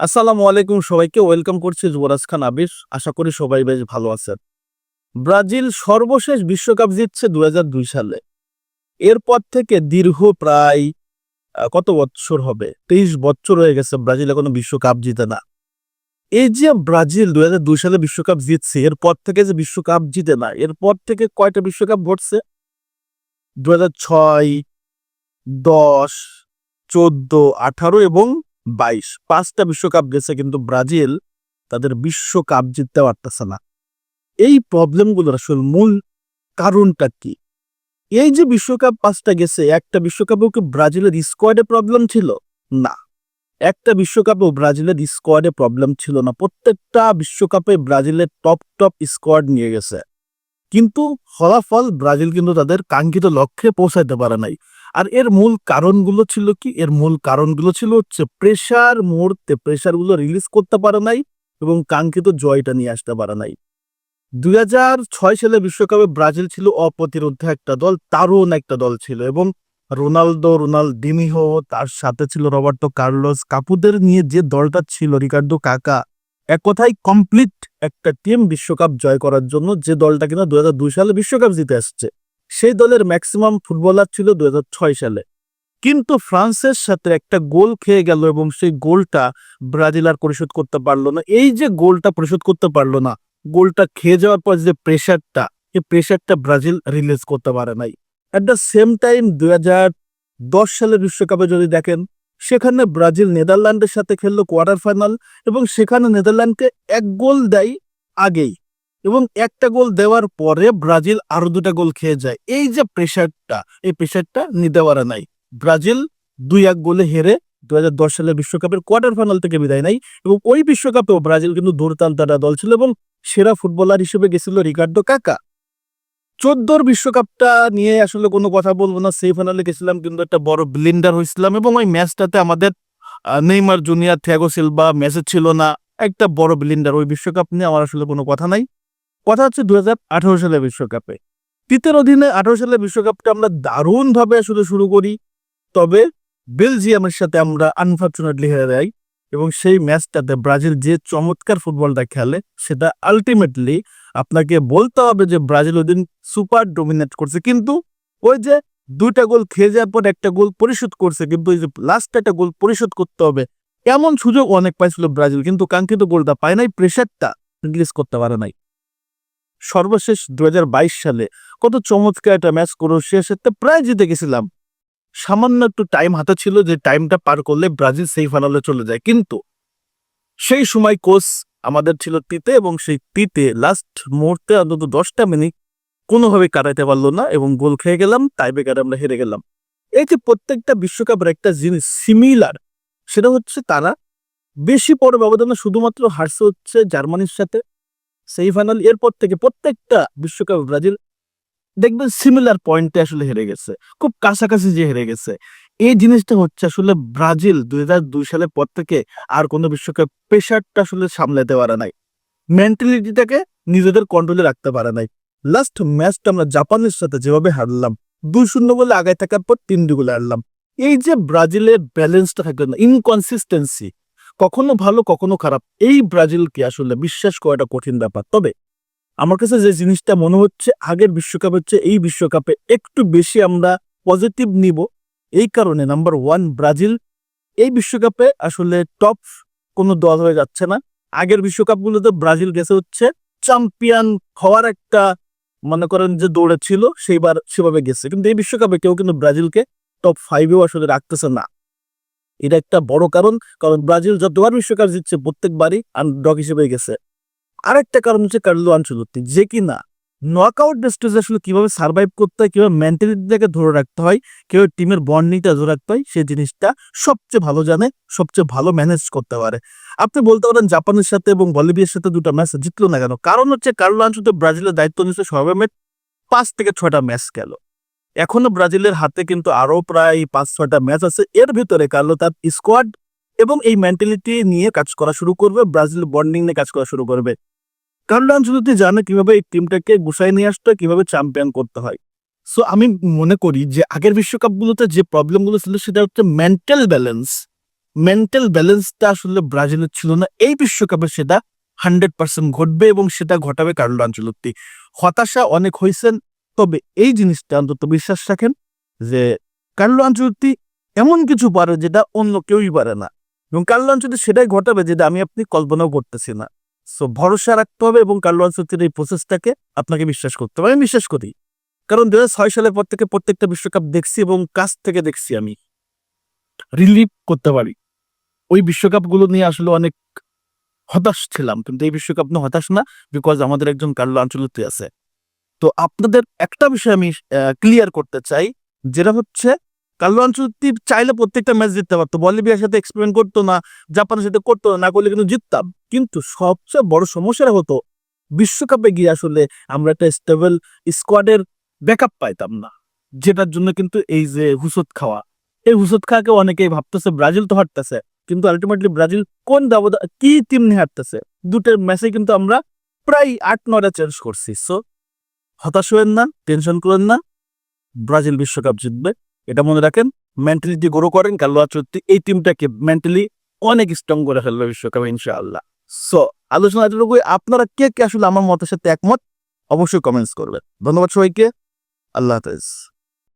আসসালামু আলাইকুম সবাইকে, ওয়েলকাম করছি যুবরাজ খান আবির। আশা করি সবাই বেশ ভালো আছেন। ব্রাজিল সর্বশেষ বিশ্বকাপ জিতছে দুহাজার দুই সালে। এরপর থেকে দীর্ঘ প্রায় কত বছর হবে? তেইশ বছর হয়ে গেছে ব্রাজিল এখনও বিশ্বকাপ জিতে না। এই যে ব্রাজিল দুই হাজার দুই সালে বিশ্বকাপ জিতছে, এরপর থেকে যে বিশ্বকাপ জিতে না, এরপর থেকে কয়টা বিশ্বকাপ ঘটছে? দু হাজার ছয়, দশ, চোদ্দ, আঠারো এবং বাইশ। পাঁচটা বিশ্বকাপ গেছে কিন্তু ব্রাজিল তাদের বিশ্বকাপ জিততে পারতেছে না। এই প্রবলেমগুলোর আসলে মূল কারণটা কি? এই যে বিশ্বকাপ পাঁচটা গেছে, একটা বিশ্বকাপেও কি ব্রাজিলের স্কোয়াডে প্রবলেম ছিল? না। একটা বিশ্বকাপেও ব্রাজিলের স্কোয়াডে প্রবলেম ছিল না। প্রত্যেকটা বিশ্বকাপে ব্রাজিলের টপ টপ স্কোয়াড নিয়ে গেছে। কিন্তু ফলাফল ব্রাজিল কিন্তু তাদের কাঙ্ক্ষিত লক্ষ্যে পৌঁছাইতে পারে নাই। আর এর মূল কারণগুলো ছিল কি? এর মূল কারণগুলো ছিল হচ্ছে প্রেসার মুহূর্তে প্রেসারগুলো রিলিজ করতে পারে নাই এবং কাঙ্ক্ষিত জয়টা নিয়ে আসতে পারে নাই। দুই হাজার ছয় সালে বিশ্বকাপে ব্রাজিল ছিল অপ্রতিরোধ একটা দল দারুণ একটা দল ছিল এবং রোনালদো, রোনালদিনিহো, তার সাথে ছিল রবার্টো কার্লোস, কাপুদের নিয়ে যে দলটা ছিল, রিকার্ডো কাকা এক কথায় কমপ্লিট একটা টিম বিশ্বকাপ জয় করার জন্য যে দলটা কিনা দুই সালে বিশ্বকাপ জিতে আসছে, সেই দলের ম্যাক্সিমাম ফুটবলার ছিল দুই সালে। কিন্তু ফ্রান্সের সাথে একটা গোল খেয়ে গেল এবং সেই গোলটা ব্রাজিল আর পরিশোধ করতে পারল না। এই যে গোলটা পরিশোধ করতে পারল না, গোলটা খেয়ে যাওয়ার পর যে প্রেশারটা এই প্রেশারটা ব্রাজিল রিলিজ করতে পারে নাই। অ্যাট দ্য সেম টাইম দুই দশ সালের বিশ্বকাপে যদি দেখেন সেখানে ব্রাজিল নেদারল্যান্ডের সাথে খেললো কোয়ার্টার ফাইনাল এবং সেখানে নেদারল্যান্ডকে এক গোল দেয় আগেই এবং একটা গোল দেওয়ার পরে ব্রাজিল আরও দুটা গোল খেয়ে যায়। এই যে প্রেশারটা এই প্রেশারটা নিতে পারে নাই। ব্রাজিল দুই এক গোলে হেরে দু হাজার দশ সালের বিশ্বকাপের কোয়ার্টার ফাইনাল থেকে বিদায় নেয় এবং ওই বিশ্বকাপেও ব্রাজিল কিন্তু দুর্দান্ত দল ছিল এবং সেরা ফুটবলার হিসেবে গেছিল রিকার্ডো কাকা। চোদ্দোর বিশ্বকাপটা নিয়ে আসলে কোনো কথা বলব না। সেই ফাইনালে গেছিলাম কিন্তু একটা বড় ব্লিন্ডার হয়েছিলাম এবং ওই ম্যাচটাতে আমাদের নেইমার জুনিয়ার থিয়াগো সিলভা ম্যাচে ছিল না। একটা বড় ব্লিন্ডার, ওই বিশ্বকাপ নিয়ে আমার আসলে কোনো কথা নাই। কথা হচ্ছে দু সালের বিশ্বকাপে। পিতের অধীনে আঠারো সালের বিশ্বকাপটা আমরা দারুণভাবে আসলে শুরু করি। তবে বেলজিয়ামের সাথে আমরা আনফর্চুনেটলি হেরে যাই। এবং সেই ম্যাচটাতে ব্রাজিল যে চমৎকার ফুটবলটা খেলে, সেটা আলটিমেটলি আপনাকে বলতে হবে যে ব্রাজিল ওই দিন সুপার ডোমিনেট করছে। কিন্তু ওই যে দুইটা গোল খেয়ে যাওয়ার পর একটা গোল পরিশোধ করছে, কিন্তু ওই যে লাস্ট একটা গোল পরিশোধ করতে হবে, এমন সুযোগ অনেক পাইছিল ব্রাজিল, কিন্তু কাঙ্ক্ষিত গোলটা পায় নাই প্রেশারটা রিলিজ করতে পারে নাই। সর্বশেষ দু হাজার বাইশ সালে কত চমৎকার একটা ম্যাচ ক্রোশিয়ার সাথে প্রায় জিতে গেছিলাম। সামান্য একটু টাইম হাতে ছিল যে টাইমটা পার করলে ব্রাজিল সেই ফাইনালে চলে যায়। কিন্তু সেই সময় কোচ আমাদের ছিল তিতে এবং সেই তিতে লাস্ট মুহূর্তে অন্তত দশটা মিনিট কোনোভাবে কাটাইতে পারল না এবং গোল খেয়ে গেলাম তাই বেকারে আমরা হেরে গেলাম। এই যে প্রত্যেকটা বিশ্বকাপের একটা জিনিস সিমিলার সেটা হচ্ছে তারা বেশি বড় ব্যবধানে শুধুমাত্র হারছে হচ্ছে জার্মানির সাথে সেই ফাইনাল এরপর থেকে প্রত্যেকটা বিশ্বকাপ ব্রাজিল দেখবেন সিমিলার পয়েন্টে আসলে হেরে গেছে। খুব কাছাকাছি যে হেরে গেছে। এই জিনিসটা হচ্ছে আসলে ব্রাজিল দুই দুই সালের পর থেকে আর কোনো বিশ্বকাপ প্রেশারটা আসলে সামলাতে পারে নাই। মেন্টালিটিটাকে নিজেদের কন্ট্রোলে রাখতে পারে নাই। লাস্ট ম্যাচটা আমরা জাপানের সাথে যেভাবে হারলাম, দুই শূন্য বলে আগায় থাকার পর তিন দুগুলো হারলাম। এই যে ব্রাজিলের ব্যালেন্সটা থাকবে না ইনকনসিস্টেন্সি কখনো ভালো, কখনো খারাপ, এই ব্রাজিলকে আসলে বিশ্বাস করাটা কঠিন ব্যাপার। তবে আমার কাছে যে জিনিসটা মনে হচ্ছে আগের বিশ্বকাপ হচ্ছে এই বিশ্বকাপে একটু বেশি আমরা পজিটিভ নিব, এই কারণে নাম্বার ওয়ান ব্রাজিল। এই বিশ্বকাপে আসলে টপ কোনো দল হয়ে যাচ্ছে না। আগের বিশ্বকাপগুলোতে ব্রাজিল গেছে হচ্ছে চ্যাম্পিয়ন হওয়ার একটা মনে করেন যে দৌড়ে ছিল, সেইবার সেভাবে গেছে। কিন্তু এই বিশ্বকাপে কেউ কিন্তু ব্রাজিলকে টপ ফাইভেও আসলে রাখতেছে না। এটা একটা বড় কারণ কারণ ব্রাজিল যতবার বিশ্বকাপ জিতছে প্রত্যেকবারই আন্ডারডগ হিসেবে গেছে। আরেকটা কারণ হচ্ছে কার্লো আনচলত্তি যে কিনা নকআউট স্টেজে আসলে কীভাবে সার্ভাইভ করতে হয়, কীভাবে মেন্টালিটিটাকে ধরে রাখতে হয়, কীভাবে টিমের বন্ডিংটা ধরে রাখতে হয় সেই জিনিসটা সবচেয়ে ভালো জানে, সবচেয়ে ভালো ম্যানেজ করতে পারে। আপনি বলতে পারেন জাপানের সাথে এবং বলিভিয়ার সাথে দুটো ম্যাচ জিতলো না কেন? কারণ হচ্ছে কার্লো আনচলত্তি ব্রাজিলের দায়িত্ব নিচ্ছে সর্বমেট পাঁচ থেকে ছয়টা ম্যাচ গেল। এখনও ব্রাজিলের হাতে কিন্তু আরও প্রায় পাঁচ, ছয়টা ম্যাচ আছে। এর ভিতরে কার্লো তার স্কোয়াড এবং এই মেন্টালিটি নিয়ে কাজ করা শুরু করবে, ব্রাজিল বন্ডিং নিয়ে কাজ করা শুরু করবে। কার্লো আনচলত্তি জানে কীভাবে এই টিমটাকে গুছাই নিয়ে আসতে হয়, কীভাবে চ্যাম্পিয়ন করতে হয়। সো আমি মনে করি যে আগের বিশ্বকাপগুলোতে যে প্রবলেমগুলো ছিল, সেটা হচ্ছে মেন্টাল ব্যালেন্স মেন্টাল ব্যালেন্সটা আসলে ব্রাজিলের ছিল না। এই বিশ্বকাপে সেটা হান্ড্রেড পার্সেন্ট ঘটবে এবং সেটা ঘটাবে কার্লো আঞ্চলত্তি হতাশা অনেক হয়েছেন তবে এই জিনিসটা অন্তত বিশ্বাস রাখেন যে কার্লো আঞ্চলত্তি এমন কিছু পারে যেটা অন্য কেউই পারে না। এবং কার্লো আঞ্চলতি সেটাই ঘটাবে যেটা আমি আপনি কল্পনাও করতেছি না। সো ভরসা রাখতে হবে এবং কার্লো আঞ্চলতির এই প্রসেসটাকে আপনাকে বিশ্বাস করতে হবে। আমি বিশ্বাস করি। কারণ দু সালের পর থেকে প্রত্যেকটা বিশ্বকাপ দেখছি এবং কাছ থেকে দেখছি আমি। রিলিভ করতে পারি। ওই বিশ্বকাপগুলো নিয়ে আসলে অনেক হতাশ ছিলাম। কিন্তু এই বিশ্বকাপ নিয়ে হতাশ না বিকজ আমাদের একজন কার্লো আঞ্চলতি আছে। তো আপনাদের একটা বিষয় আমি ক্লিয়ার করতে চাই। যেটা হচ্ছে কার্লো আঞ্চলতি চাইলে প্রত্যেকটা ম্যাচ জিততে পারতো। বলিভিয়ার সাথে এক্সপেরিমেন্ট করতো না জাপানের সাথে করতো না, করলে কিন্তু জিততাম। কিন্তু সবচেয়ে বড় সমস্যাটা হতো বিশ্বকাপে গিয়ে আসলে আমরা একটা স্টেবল স্কোয়াডের ব্যাকআপ পাইতাম না। যেটার জন্য কিন্তু এই যে হুসত খাওয়া এই হুসত খাওয়াকে অনেকেই ভাবতেছে ব্রাজিল তো হারতেছে কিন্তু আলটিমেটলি ব্রাজিল কোন ব্যবধান কি টিম নিয়ে হারতেছে? দুটোর ম্যাচে কিন্তু আমরা প্রায় আট নয়টা চেঞ্জ করছি। সো হতাশ হবেন না টেনশন করেন না ব্রাজিল বিশ্বকাপ জিতবে। এটা মনে রাখেন মেন্টালিটি গ্রো করেন, কাল সত্যি এই টিমটাকে মেন্টালি অনেক স্ট্রং করে ফেলবে বিশ্বকাপে, ইনশাআল্লাহ। সো আলোচনা এতটুকুই। আপনারা কে কে আসলে আমার মতের সাথে একমত, অবশ্যই কমেন্টস করবেন। ধন্যবাদ সবাইকে। আল্লাহ হাফেজ।